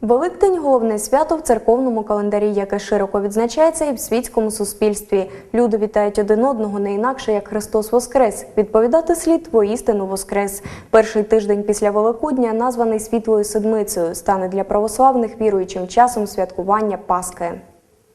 Великдень головне свято в церковному календарі, яке широко відзначається і в світському суспільстві. Люди вітають один одного не інакше, як Христос Воскрес. Відповідати слід воістину Воскрес. Перший тиждень після Великодня, названий Світлою Седмицею, стане для православних віруючим часом святкування Пасхи.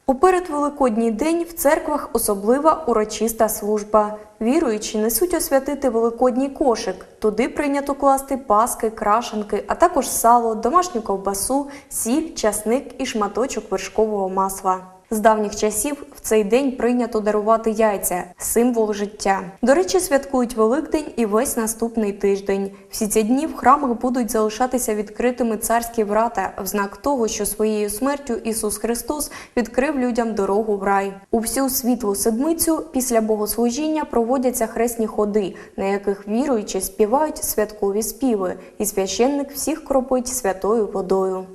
У передвеликодній день в церквах особлива урочиста служба. Віруючі несуть освятити великодній кошик. Туди прийнято класти паски, крашенки, а також сало, домашню ковбасу, сіль, часник і шматочок вершкового масла. З давніх часів в цей день прийнято дарувати яйця символ життя. До речі, святкують Великдень і весь наступний тиждень. Всі ці дні в храмах будуть залишатися відкритими царські врата в знак того, що своєю смертю Ісус Христос відкрив людям дорогу в рай. У всю світлу седмицю після богослужіння проводяться хресні ходи, на яких віруючі співають святкові співи, і священник всіх кропить святою водою.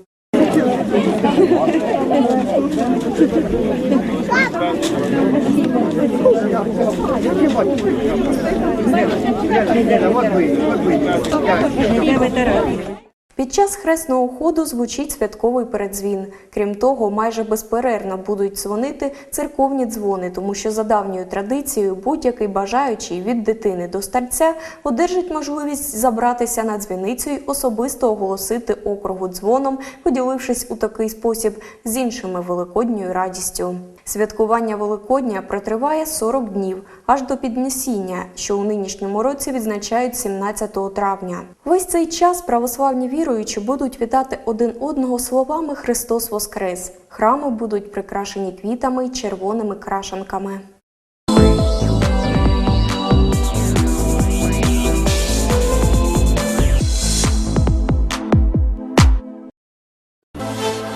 Я ветеран. Під час хресного ходу звучить святковий передзвін. Крім того, майже безперервно будуть дзвонити церковні дзвони, тому що за давньою традицією будь-який бажаючий від дитини до старця одержить можливість забратися на дзвіницю й особисто оголосити округу дзвоном, поділившись у такий спосіб з іншими великодньою радістю. Святкування Великодня протриває 40 днів аж до Піднесіння, що у нинішньому році відзначають 17 травня. Весь цей час православні віруючі будуть вітати один одного словами Христос Воскрес. Храми будуть прикрашені квітами й червоними крашенками.